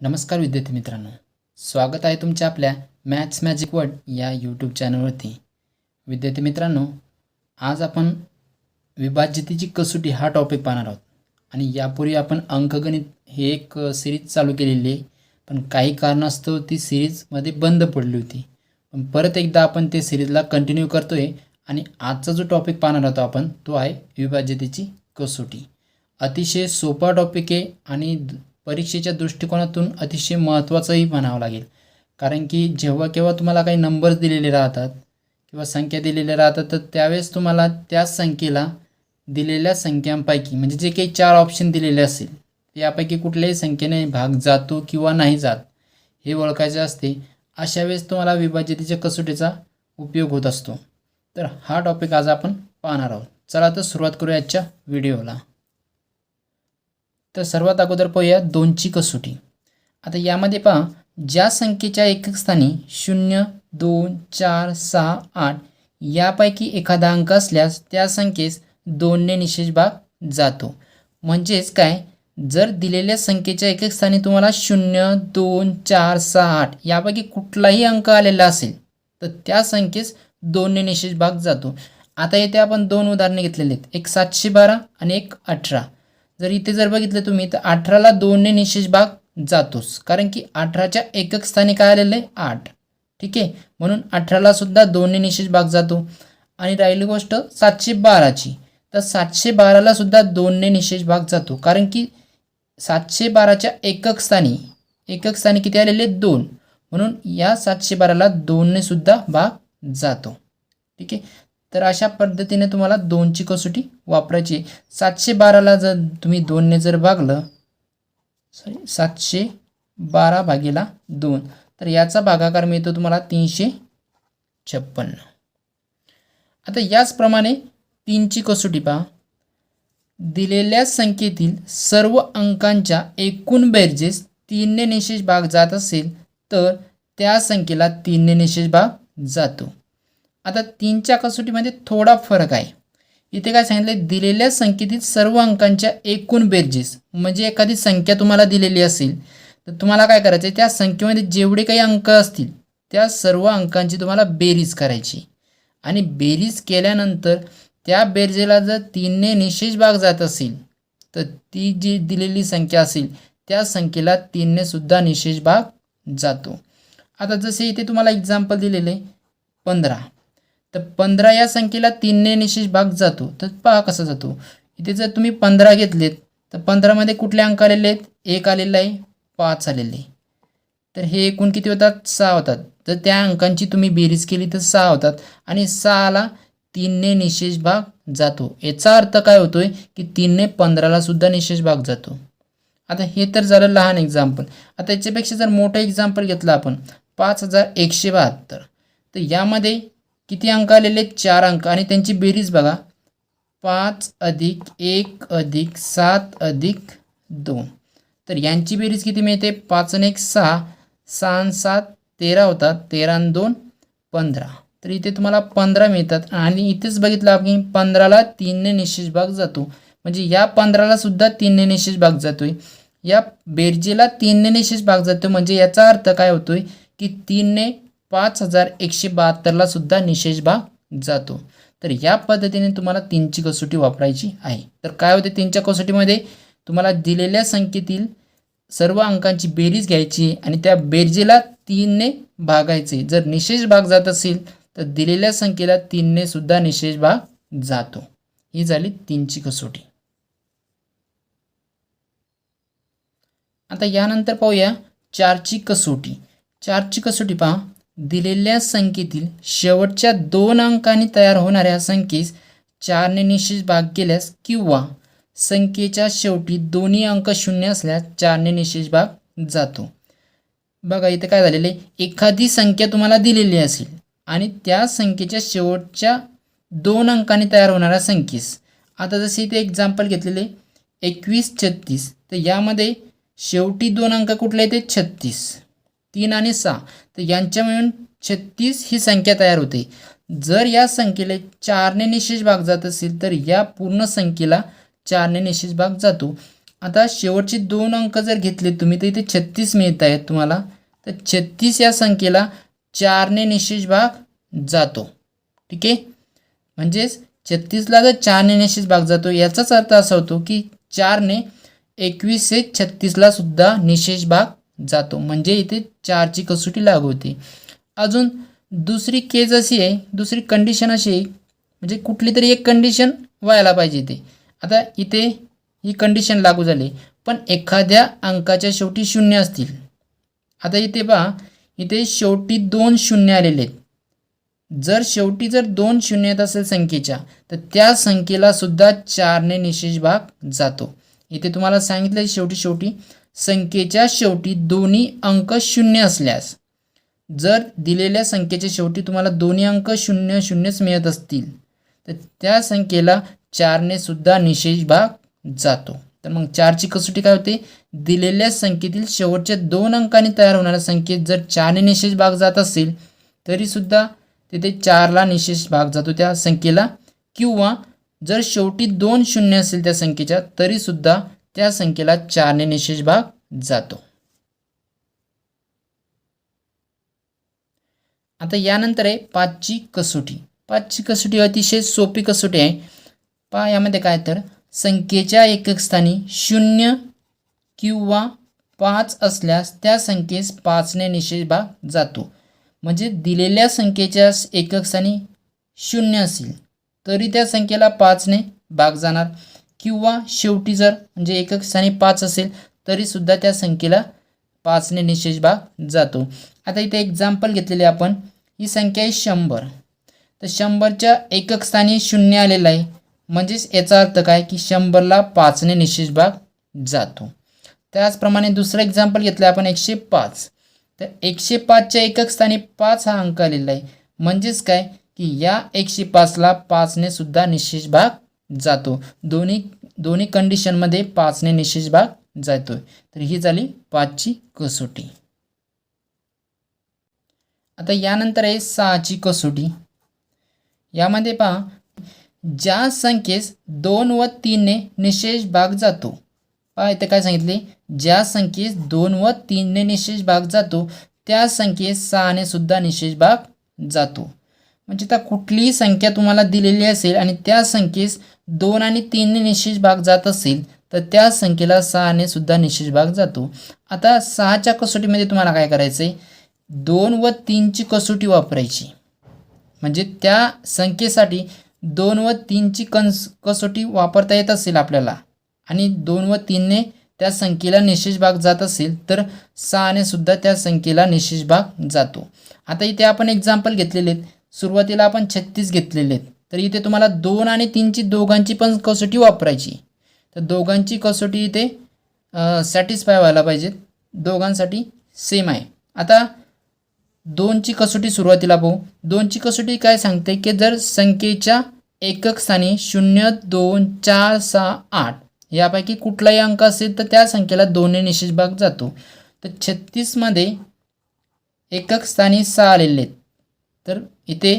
नमस्कार विद्यार्थी मित्रांनो. स्वागत आहे तुमच्या आपल्या मॅथ्स मॅजिक वर्ड या यूट्यूब चॅनलवरती विद्यार्थी मित्रांनो आज आपण विभाज्यतेची कसोटी हा टॉपिक पाहणार आहोत. आणि यापूर्वी आपण अंकगणित हे एक सिरीज चालू केलेली आहे. पण काही कारणास्तव ती सिरीजमध्ये बंद पडली होती. पण परत एकदा आपण ते सिरीजला कंटिन्यू करतो आहे आणि आजचा जो टॉपिक पाहणार आहोत आपण तो आहे विभाज्यतेची कसोटी. अतिशय सोपा टॉपिक आहे आणि परीक्षेच्या दृष्टिकोनातून अतिशय महत्त्वाचंही म्हणावं लागेल. कारण की जेव्हा केव्हा तुम्हाला काही नंबर्स दिलेले राहतात किंवा संख्या दिलेल्या राहतात तर त्यावेळेस तुम्हाला त्याच संख्येला दिलेल्या संख्यांपैकी म्हणजे जे काही चार ऑप्शन दिलेले असेल यापैकी कुठल्याही संख्येने भाग जातो किंवा नाही जात हे ओळखायचे असते. अशा वेळेस तुम्हाला विभाजितीच्या कसोटीचा उपयोग होत असतो. तर हा टॉपिक आज आपण पाहणार आहोत. चला तर सुरुवात करूया आजच्या व्हिडिओला तर सर्वात अगोदर पाहूया दोनची कसोटी. आता यामध्ये पहा ज्या संख्येच्या एकक स्थानी शून्य दोन चार सहा आठ यापैकी एखादा अंक असल्यास त्या संख्येस दोनने निशेष भाग जातो. म्हणजेच काय? जर दिलेल्या संख्येच्या एकक स्थानी तुम्हाला शून्य दोन चार सहा आठ यापैकी कुठलाही अंक आलेला असेल तर त्या संख्येस दोनने निशेष भाग जातो. आता येथे आपण दोन उदाहरणे घेतलेली आहेत. एक सातशे बारा आणि एक अठरा. जर इथे जर बघितलं तुम्ही तर अठराला दोनने निशेष भाग जातोच कारण की अठराच्या एकक स्थानी काय आलेलं आहे? आठ. ठीक आहे? म्हणून अठराला सुद्धा दोनने निशेष भाग जातो. आणि राहिली गोष्ट सातशे बाराची. तर सातशे बाराला सुद्धा दोनने निशेष भाग जातो. कारण की सातशे बाराच्या एकक स्थानी एकक स्थानी किती आलेले? दोन. म्हणून या सातशे बाराला दोनने सुद्धा भाग जातो. ठीक आहे? तर अशा पद्धतीने तुम्हाला दोनची कसोटी वापरायची सातशे बाराला जर तुम्ही दोनने जर भागलं सॉरी सातशे बारा भागीला दोन. तर याचा भागाकार मिळतो तुम्हाला तीनशे छप्पन्न आता याचप्रमाणे तीनची कसोटी पहा. दिलेल्या संख्येतील सर्व अंकांच्या एकूण बेरजेस तीनने निशेष भाग जात असेल तर त्या संख्येला तीनने निशेष भाग जातो. आता तीनच्या कसोटीमध्ये थोडा फरक आहे. इथे काय सांगितलं दिलेल्या संख्येतील सर्व अंकांच्या एकूण बेरजेस म्हणजे एखादी संख्या तुम्हाला दिलेली असेल तर तुम्हाला काय करायचं आहे त्या संख्येमध्ये जेवढे काही अंक असतील त्या सर्व अंकांची तुम्हाला बेरीज करायची. आणि बेरीज केल्यानंतर त्या बेरजेला जर तीनने निशेष भाग जात असेल तर ती जी दिलेली संख्या असेल त्या संख्येला तीनने सुद्धा निशेष भाग जातो. आता जसे इथे तुम्हाला एक्झाम्पल दिलेले पंधरा. तर पंधरा या संख्येला तीनने निशेष भाग जातो. तर पहा कसा जातो. इथे जर तुम्ही पंधरा घेतलेत तर पंधरामध्ये कुठले अंक आलेले आहेत? एक आलेला आहे पाच आलेले आहे. तर हे एकूण किती होतात? सहा होतात. जर त्या अंकांची तुम्ही बेरीज केली तर सहा होतात. आणि सहाला तीनने निशेष भाग जातो. याचा अर्थ काय होतोय? की तीनने पंधराला सुद्धा निशेष भाग जातो. आता हे तर झालं लहान एक्झाम्पल आता याच्यापेक्षा जर मोठं एक्झाम्पल घेतलं आपण पाच हजार एकशे बहात्तर. तर यामध्ये किती अंक आलेले चार अंक. आणि त्यांची बेरीज बघा. पाच अधिक एक अधिक सात अधिक दोन. तर यांची बेरीज किती मिळते? पाच आणि एक सहा. सहा आणि सात तेरा होतात. तेरा आणि दोन पंधरा. तर इथे तुम्हाला पंधरा मिळतात. आणि इथेच बघितलं आपण की पंधराला तीनने निशेष भाग जातो. म्हणजे या पंधराला सुद्धा तीनने निशेष भाग जातोय. या बेरजेला तीनने निशेष भाग जातो म्हणजे याचा अर्थ काय होतोय? की तीनने पाच हजार एकशे बहात्तरला सुद्धा निशेष भाग जातो. तर या पद्धतीने तुम्हाला तीनची कसोटी वापरायची आहे. तर काय होते? तीनच्या कसोटीमध्ये तुम्हाला दिलेल्या संख्येतील सर्व अंकांची बेरीज घ्यायची आणि त्या बेरजेला तीनने भागायचे. जर निशेष भाग जात असेल तर दिलेल्या संख्येला तीनने सुद्धा निशेष भाग जातो. ही झाली तीनची कसोटी. आता यानंतर पाहूया चारची कसोटी. चारची कसोटी पहा. दिलेल्या संख्येतील शेवटच्या दोन अंकांनी तयार होणाऱ्या संख्येस चारने निशेष भाग केल्यास किंवा संख्येच्या शेवटी दोन्ही अंक शून्य असल्यास चारने निशेष भाग जातो. बघा इथे काय झालेलं आहे? एखादी संख्या तुम्हाला दिलेली असेल आणि त्या संख्येच्या शेवटच्या दोन अंकांनी तयार होणाऱ्या संख्येस आता जसे इथे एक्झाम्पल घेतलेले एकवीस छत्तीस. तर यामध्ये शेवटी दोन अंक कुठले ते छत्तीस. तीन आणि सहा. तर यांच्या मिळून छत्तीस ही संख्या तयार होते. जर या संख्येला चारने निशेष भाग जात असेल तर या पूर्ण संख्येला चारने निशेष भाग जातो. आता शेवटचे दोन अंक जर घेतले तुम्ही तर इथे छत्तीस मिळत आहेत तुम्हाला. तर छत्तीस या संख्येला चारने निशेष भाग जातो. ठीक आहे? म्हणजेच छत्तीसला जर चारने निशेष भाग जातो याचाच अर्थ असा होतो की चारने एकवीसशे छत्तीसला सुद्धा निशेष भाग जातो. म्हणजे इथे चारची कसोटी लागू होते. अजून दुसरी केस अशी आहे दुसरी कंडिशन अशी आहे म्हणजे कुठली तरी एक कंडिशन व्हायला पाहिजे इथे. आता इथे ही कंडिशन लागू झाली पण एखाद्या अंकाच्या शेवटी शून्य असतील. आता इथे पहा इथे शेवटी दोन शून्य आलेले आहेत. जर शेवटी जर दोन शून्य येत असेल संख्येच्या तर त्या संख्येला सुद्धा चारने निशेष भाग जातो. इथे तुम्हाला सांगितलं शेवटी शेवटी संख्येच्या शेवटी दोन्ही अंक शून्य असल्यास जर दिलेल्या संख्येच्या शेवटी तुम्हाला दोन्ही अंक शून्य शून्यच मिळत असतील तर त्या संख्येला चारने सुद्धा निशेष भाग जातो. तर मग चारची कसोटी काय होते? दिलेल्या संख्येतील शेवटच्या दोन अंकाने तयार होणाऱ्या संख्येत जर चारने निशेष भाग जात असेल तरीसुद्धा तिथे चारला निशेष भाग जातो त्या संख्येला. किंवा जर शेवटी दोन शून्य असेल त्या संख्येच्या तरीसुद्धा त्या संख्येला चारने निशेष भाग जातो. आता यानंतर आहे पाचची कसोटी. पाचची कसोटी अतिशय सोपी कसोटी आहे. पहा यामध्ये काय तर संख्येच्या एकक स्थानी शून्य किंवा पाच असल्यास त्या संख्येस पाचने निशेष भाग जातो. म्हणजे दिलेल्या संख्येच्या एकक स्थानी शून्य असेल तरी त्या संख्येला पाचने भाग जाणार. किंवा शेवटी जर म्हणजे एकक स्थानी पाच असेल तरीसुद्धा त्या संख्येला पाचने निशेष भाग जातो. आता इथे एक्झाम्पल घेतलेले आपण. ही संख्या आहे शंभर. तर शंभरच्या एकक स्थानी शून्य आलेलं आहे. म्हणजेच याचा अर्थ काय? की शंभरला पाचने निशेष भाग जातो. त्याचप्रमाणे दुसरं एक्झाम्पल घेतलं आपण एकशे पाच. तर एकशे पाचच्या एकक स्थानी पाच हा अंक आलेला आहे. म्हणजेच काय? की या एकशे पाचला पाचने सुद्धा निशेष भाग जातो. दोन्ही दोन्ही कंडिशनमध्ये पाचने निशेष भाग जातो तर ही झाली पाचची कसोटी. आता यानंतर आहे सहाची कसोटी. यामध्ये पहा ज्या संख्येस दोन व तीनने निशेष भाग जातो पहा इथे काय सांगितले? ज्या संख्येस दोन व तीनने निशेष भाग जातो त्या संख्येस सहाने सुद्धा निशेष भाग जातो. म्हणजे त्या कुठलीही संख्या तुम्हाला दिलेली असेल आणि त्या संख्येस दोन आणि तीनने निशेष भाग जात असेल तर त्या संख्येला सहाने सुद्धा निशेष भाग जातो. आता सहाच्या कसोटीमध्ये तुम्हाला काय करायचं आहे दोन व तीनची कसोटी वापरायची. म्हणजे त्या संख्येसाठी दोन व तीनची कन्स कसोटी वापरता येत असेल आपल्याला आणि दोन व तीनने त्या संख्येला निशेष भाग जात असेल तर सहाने सुद्धा त्या संख्येला निशेष भाग जातो. आता इथे आपण एक्झाम्पल घेतलेले आहेत. सुरुवातीला आपण छत्तीस घेतलेले आहेत. तर इथे तुम्हाला दोन आणि तीनची दोघांची पण कसोटी वापरायची. तर दोघांची कसोटी इथे सॅटिस्फाय व्हायला पाहिजेत दोघांसाठी सेम आहे. आता दोनची कसोटी सुरुवातीला पाहू. दोनची कसोटी काय सांगते की जर संख्येच्या एकक स्थानी शून्य दोन चार सहा आठ यापैकी कुठलाही अंक असेल तर त्या संख्येला दोनने निशेष भाग जातो. तर छत्तीसमध्ये एकक स्थानी सहा आलेले आहेत. तर इथे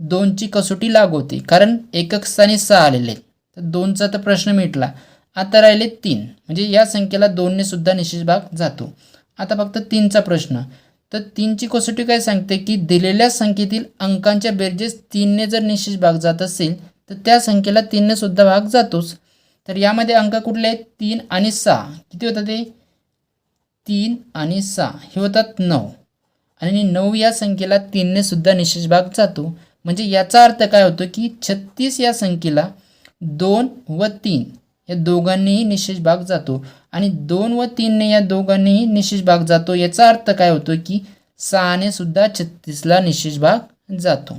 दोनची कसोटी लागू होती. कारण एकक स्थानी सहा आलेले आहेत. तर दोनचा तर प्रश्न मिटला. आता राहिले तीन. म्हणजे या संख्येला दोनने सुद्धा निशेष भाग जातो. आता फक्त तीनचा प्रश्न. तर तीनची कसोटी काय सांगते की दिलेल्या संख्येतील अंकांच्या बेरजेस तीनने जर निशेष भाग जात असेल तर त्या संख्येला तीनने सुद्धा भाग जातोच. तर यामध्ये अंक कुठले आहेत? तीन आणि सहा. किती होतात ते? तीन आणि सहा. हे होतात नऊ. आणि नऊ या संख्येला तीनने सुद्धा निशेष भाग जातो. म्हणजे याचा अर्थ काय होतो की छत्तीस या संख्येला दोन व तीन या दोघांनीही निशेष भाग जातो. आणि दोन व तीनने या दोघांनीही निशेष भाग जातो. याचा अर्थ काय होतो की सहाने सुद्धा छत्तीसला निशेष भाग जातो.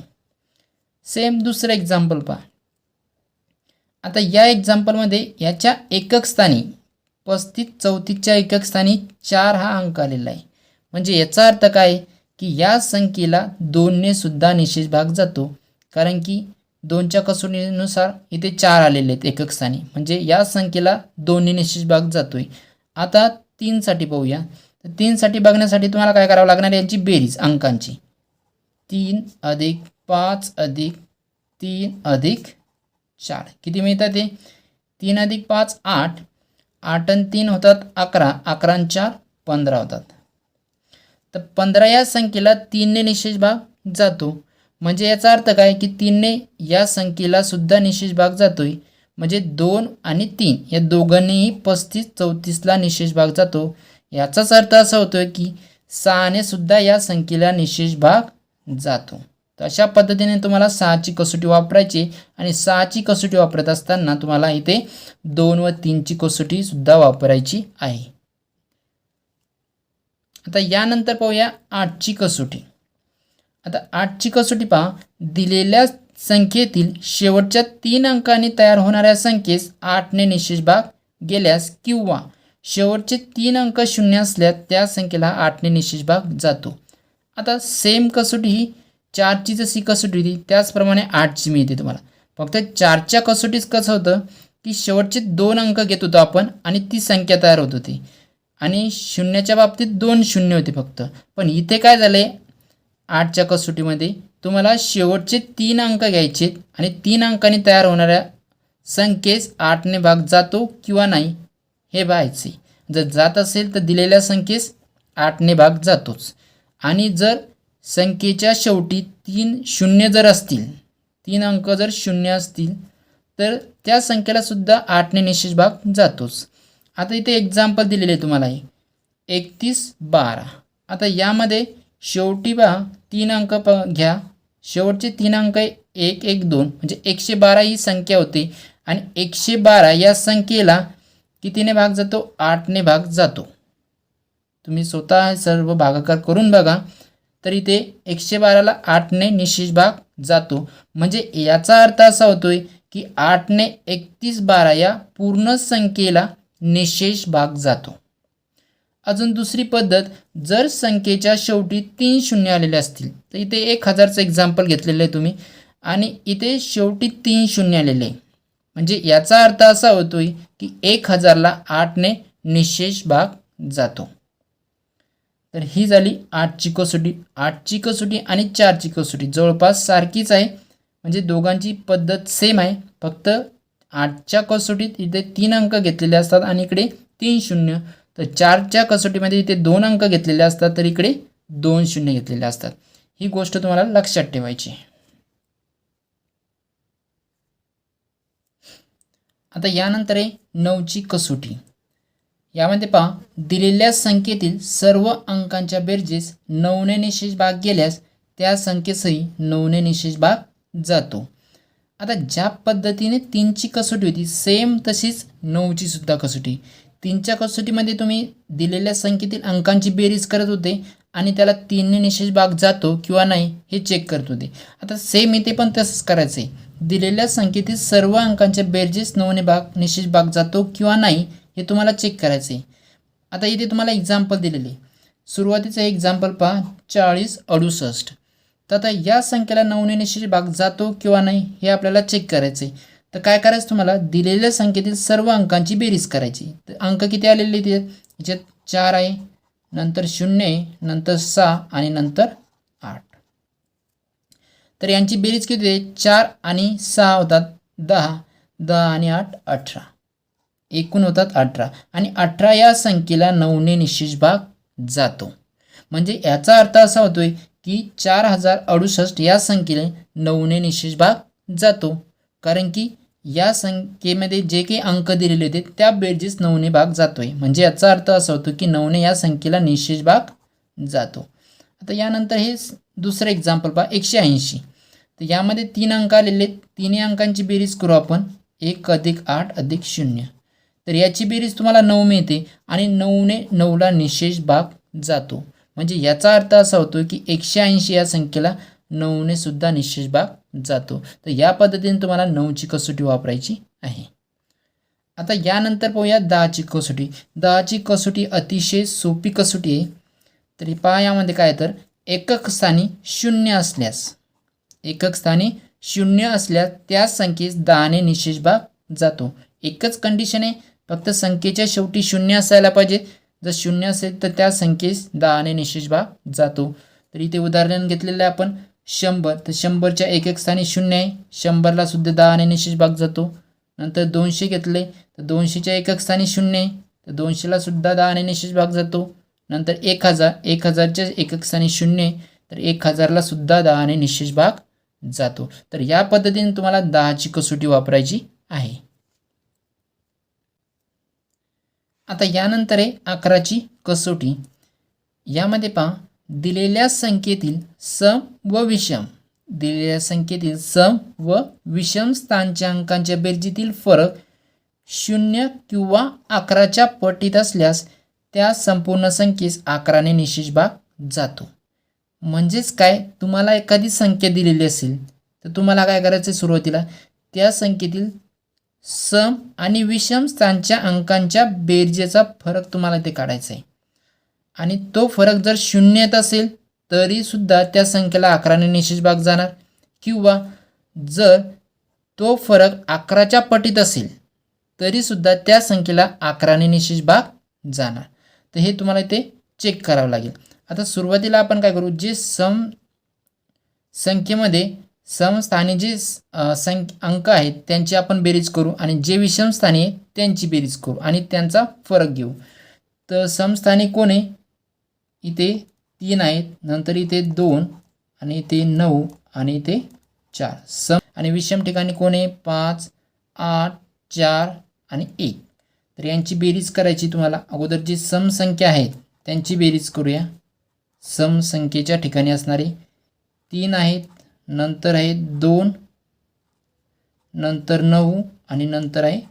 सेम दुसरं एक्झाम्पल पहा. आता या एक्झाम्पलमध्ये याच्या एकक स्थानी पस्तीस चौतीसच्या एकक स्थानी चार हा अंक आलेला आहे. म्हणजे याचा अर्थ काय? की या संख्येला दोनने सुद्धा निशेष भाग जातो. कारण की दोनच्या कसोटीनुसार इथे चार आलेले आहेत एकक स्थानी. म्हणजे या संख्येला दोनने निशेष भाग जातोय. आता तीनसाठी पाहूया. तर तीनसाठी बघण्यासाठी तुम्हाला काय करावं लागणार यांची बेरीज अंकांची. तीन अधिक पाच अधिक तीन अधिक चार. किती मिळतात ते तीन अधिक पाच आठ. आठ आणि तीन होतात अकरा. अकरा चार पंधरा होतात. तर पंधरा या संख्येला तीनने निशेष भाग जातो. म्हणजे याचा अर्थ काय? की तीनने या संख्येला सुद्धा निशेष भाग जातोय. म्हणजे दोन आणि तीन या दोघांनीही पस्तीस चौतीसला निशेष भाग जातो. याचाच अर्थ असा होतोय की सहाने सुद्धा या संख्येला निशेष भाग जातो. तर अशा पद्धतीने तुम्हाला सहाची कसोटी वापरायची आणि सहाची कसोटी वापरत असताना तुम्हाला इथे दोन व तीनची कसोटीसुद्धा वापरायची आहे. आता यानंतर पाहूया आठची कसोटी. आता आठची कसोटी पहा. दिलेल्या संख्येतील शेवटच्या तीन अंकांनी तयार होणाऱ्या संख्येस आठने निशेष भाग गेल्यास किंवा शेवटचे तीन अंक शून्य असल्यास त्या संख्येला आठने निशेष भाग जातो. आता सेम कसोटी ही चारची जशी कसोटी होती त्याचप्रमाणे आठची मिळते तुम्हाला. फक्त चारच्या कसोटीच कसं होतं की शेवटचे दोन अंक घेत होतो आपण आणि ती संख्या तयार होत होती. आणि शून्याच्या बाबतीत दोन शून्य होते फक्त. पण इथे काय झाले? आठच्या कसोटीमध्ये तुम्हाला शेवटचे तीन अंक घ्यायचे आणि तीन अंकांनी तयार होणाऱ्या संख्येस आठने भाग जातो किंवा नाही हे पाहायचे. जर जात असेल तर दिलेल्या संख्येस आठने भाग जातोच. आणि जर संख्येच्या शेवटी तीन शून्य जर असतील तीन अंक जर शून्य असतील तर त्या संख्येला सुद्धा आठने निशेष भाग जातोच. आता इथे एक्झाम्पल दिलेले आहे तुम्हाला एकतीस बारा. आता यामध्ये शेवटी बा तीन अंक प घ्या. शेवटचे तीन अंक एक एक दोन. म्हणजे एकशे बारा ही संख्या होती. आणि एकशे बारा या संख्येला कितीने भाग जातो? आठने भाग जातो. तुम्ही स्वतः सर्व भागाकार करून बघा. तर इथे एकशे बाराला आठने निशेष भाग जातो. म्हणजे याचा अर्थ असा होतोय की आठने एकतीस बारा या पूर्ण संख्येला निशेष भाग जातो. अजून दुसरी पद्धत जर संख्येच्या शेवटी तीन शून्य आलेले असतील तर इथे एक हजारचं एक्झाम्पल घेतलेलं आहे तुम्ही आणि इथे शेवटी तीन शून्य आलेले आहे. म्हणजे याचा अर्थ असा होतोय की एक हजारला आठने निशेष भाग जातो. तर ही झाली आठची कसोटी आठची कसोटी आणि चारची कसोटी जवळपास सारखीच आहे म्हणजे दोघांची पद्धत सेम आहे फक्त आठच्या कसोटीत इथे तीन अंक घेतलेले असतात आणि इकडे तीन शून्य. तर चारच्या कसोटीमध्ये इथे दोन अंक घेतलेले असतात तर इकडे दोन शून्य घेतलेले असतात. ही गोष्ट तुम्हाला लक्षात ठेवायची. आता यानंतर आहे नऊची कसोटी. यामध्ये पहा दिलेल्या संख्येतील सर्व अंकांच्या बेरजेस नऊने निशेष भाग गेल्यास त्या संख्येसही नऊने निशेष भाग जातो. आता ज्या पद्धतीने तीनची कसोटी होती सेम तशीच नऊची सुद्धा कसोटी. तीनच्या कसोटीमध्ये तुम्ही दिलेल्या संख्येतील अंकांची बेरीज करत होते आणि त्याला तीनने निशेष भाग जातो किंवा नाही हे चेक करत होते. आता सेम इथे पण तसंच करायचं आहे दिलेल्या संख्येतील सर्व अंकांच्या बेरजेस नऊने भाग निशेष भाग जातो किंवा नाही हे तुम्हाला चेक करायचं आहे आता इथे तुम्हाला एक्झाम्पल दिलेले सुरुवातीचं एक्झाम्पल पहा चाळीस अडुसष्ट. तर आता या संख्येला नऊने निश्चित भाग जातो किंवा नाही हे आपल्याला चेक करायचं आहे तर काय करायचं तुम्हाला? दिलेल्या संख्येतील सर्व अंकांची बेरीज करायची. तर अंक किती आलेले ते याच्यात चार आहे नंतर शून्य आहे नंतर सहा आणि नंतर आठ. तर यांची बेरीज किती आहे? चार आणि सहा होतात दहा दहा आणि आठ अठरा. एकूण होतात अठरा. आणि अठरा या संख्येला नऊने निश्चित भाग जातो. म्हणजे याचा अर्थ असा होतोय की चार हजार अडुसष्ट या संख्येला नऊने निशेष भाग जातो. कारण की या संख्येमध्ये जे काही अंक दिलेले होते त्या बेरजेस नऊने भाग जातो आहे म्हणजे याचा अर्थ असा होतो की नऊने या संख्येला निशेष भाग जातो. आता यानंतर हे दुसरं एक्झाम्पल पहा एकशे ऐंशी. तर यामध्ये तीन अंक आलेले आहेत. तिन्ही अंकांची बेरीज करू आपण. एक अधिक आठ अधिक शून्य. तर याची बेरीज तुम्हाला नऊ मिळते आणि नऊने नऊला निशेष भाग जातो. म्हणजे याचा अर्थ असा होतो की एकशे ऐंशी या संख्येला नऊने सुद्धा निशेष भाग जातो. तर या पद्धतीने तुम्हाला नऊची कसोटी वापरायची आहे. आता यानंतर पाहूया दहाची कसोटी. दहाची कसोटी अतिशय सोपी कसोटी आहे. तरी पहा यामध्ये काय तर एकक स्थानी शून्य असल्यास एकक स्थानी शून्य असल्यास त्या संख्येस दहाने निशेष भाग जातो. एकच कंडिशन आहे. फक्त संख्येच्या शेवटी शून्य असायला पाहिजे. जर शून्य असेल तर त्या संख्येस दहाने निशेष भाग जातो. तर इथे उदाहरण घेतलेलं आहे आपण शंभर. तर शंभरच्या एक एक स्थानी शून्य आहे. शंभरला सुद्धा दहाने निशेष भाग जातो. नंतर दोनशे घेतले. तर दोनशेच्या एकक स्थानी शून्य आहे. तर दोनशेला सुद्धा दहाने निशेष भाग जातो. नंतर एक हजार. एक हजारच्या एकक स्थानी शून्य आहे. तर एक हजारला सुद्धा दहाने निशेष भाग जातो. तर या पद्धतीने तुम्हाला दहाची कसोटी वापरायची आहे. आता यानंतर आहे अकराची कसोटी. यामध्ये पहा दिलेल्या संख्येतील सम व विषम. दिलेल्या संख्येतील सम व विषम स्थानच्या अंकांच्या बेरजेतील फरक शून्य किंवा अकराच्या पटीत असल्यास त्या संपूर्ण संख्येस अकराने निशेष भाग जातो. म्हणजेच काय? तुम्हाला एखादी संख्या दिलेली असेल तर तुम्हाला काय करायचं आहे सुरुवातीला? त्या संख्येतील सम आणि विषम स्थानच्या अंकांच्या बेरजेचा फरक तुम्हाला ते काढायचा आहे. आणि तो फरक जर शून्य येत असेल तरीसुद्धा त्या संख्येला अकराने निशेष भाग जाणार. किंवा जर तो फरक अकराच्या पटीत असेल तरीसुद्धा त्या संख्येला अकराने निशेष भाग जाणार. तर हे तुम्हाला इथे चेक करावं लागेल. आता सुरुवातीला आपण काय करू? जे सम संख्येमध्ये समस्थानी जे संख अंक आहेत त्यांची आपण बेरीज करू आणि जे विषमस्थानी आहे त्यांची बेरीज करू आणि त्यांचा फरक घेऊ. तर समस्थानी कोण आहे? इथे तीन आहेत नंतर इथे दोन आणि इथे नऊ आणि इथे चार. सम आणि विषम ठिकाणी कोण आहे? पाच आठ चार आणि एक. तर यांची बेरीज करायची तुम्हाला. अगोदर जी समसंख्या आहेत त्यांची बेरीज करूया. समसंख्येच्या ठिकाणी असणारे तीन आहेत नंतर आहे दोन नंतर नऊ आणि नंतर आहे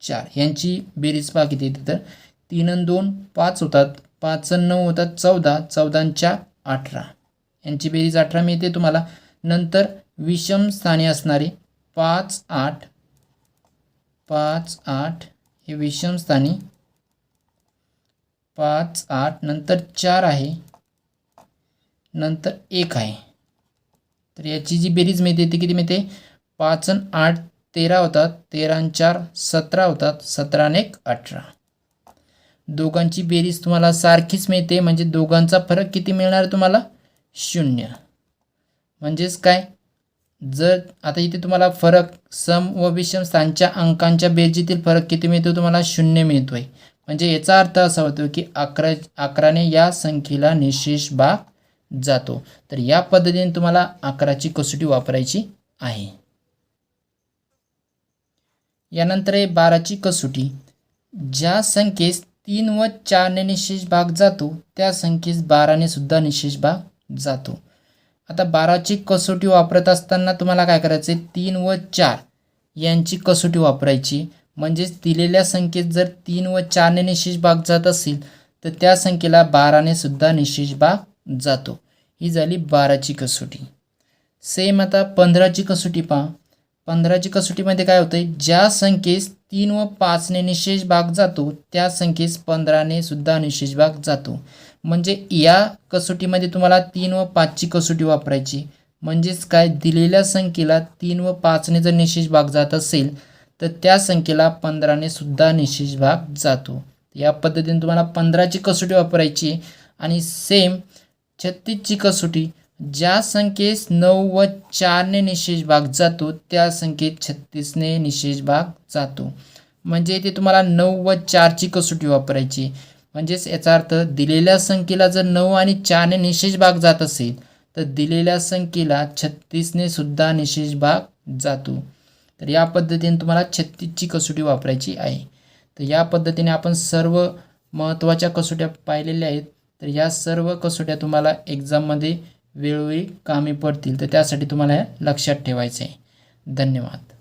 चार. यांची बेरीज पहा किती येते तर. तीन आणि दोन पाच होतात. पाच आणि नऊ होतात चौदा. चौदांच्या अठरा. यांची बेरीज अठरा मिळते तुम्हाला. नंतर विषम स्थानी असणारे पाच आठ पाच आठ हे विषम स्थानी. पाच आठ नंतर चार आहे. नंतर एक आहे. तर याची जी बेरीज मिळते ती किती मिळते पाच आणि आठ तेरा होतात. तेरा आणि चार सतरा होतात. सतरा आणि एक अठरा. दोघांची बेरीज तुम्हाला सारखीच मिळते म्हणजे दोघांचा फरक किती मिळणार तुम्हाला? शून्य. म्हणजेच काय? जर आता इथे तुम्हाला फरक सम व विषम स्थानच्या अंकांच्या बेरजीतील फरक किती मिळतो तुम्हाला? शून्य मिळतो आहे म्हणजे याचा अर्थ असा होतो की अकरा अकराने या संख्येला निशेष भाग जातो. तर या पद्धतीने तुम्हाला अकराची कसोटी वापरायची आहे. यानंतर आहे बाराची कसोटी. ज्या संख्येस तीन व चारने निशेष भाग जातो त्या संख्येस बाराने सुद्धा निशेष भाग जातो. आता बाराची कसोटी वापरत असताना तुम्हाला काय करायचं आहे तीन व चार यांची कसोटी वापरायची. म्हणजेच दिलेल्या संख्येत जर तीन व चारने निशेष भाग जात असेल तर त्या संख्येला बाराने सुद्धा निशेष भाग जातो. ही झाली बाराची कसोटी. सेम आता पंधराची कसोटी पहा. पंधराची कसोटीमध्ये काय होतं आहे ज्या संख्येस तीन व पाचने निशेष भाग जातो त्या संख्येस पंधराने सुद्धा निशेष भाग जातो. म्हणजे या कसोटीमध्ये तुम्हाला तीन व पाचची कसोटी वापरायची. म्हणजेच काय? दिलेल्या संख्येला तीन व पाचने जर निशेष भाग जात असेल तर त्या संख्येला पंधराने सुद्धा निशेष भाग जातो. या पद्धतीने तुम्हाला पंधराची कसोटी वापरायची आणि सेम छत्तीसची कसोटी ज्या संख्येस नऊ व चारने निशेष भाग जातो त्या संख्येत छत्तीसने निशेष भाग जातो. म्हणजे इथे तुम्हाला नऊ व चारची कसोटी वापरायची म्हणजेच याचा अर्थ दिलेल्या संख्येला जर नऊ आणि चारने निशेष भाग जात असेल तर दिलेल्या संख्येला छत्तीसने सुद्धा निशेष भाग जातो. तर या पद्धतीने तुम्हाला छत्तीसची कसोटी वापरायची आहे. तर या पद्धतीने आपण सर्व महत्त्वाच्या कसोट्या पाहिलेल्या आहेत. तर या सर्व कसोट्या तुम्हाला एक्झाममध्ये वेळोवेळी कामी पडतील. तर त्यासाठी तुम्हाला लक्षात ठेवायचं आहे धन्यवाद.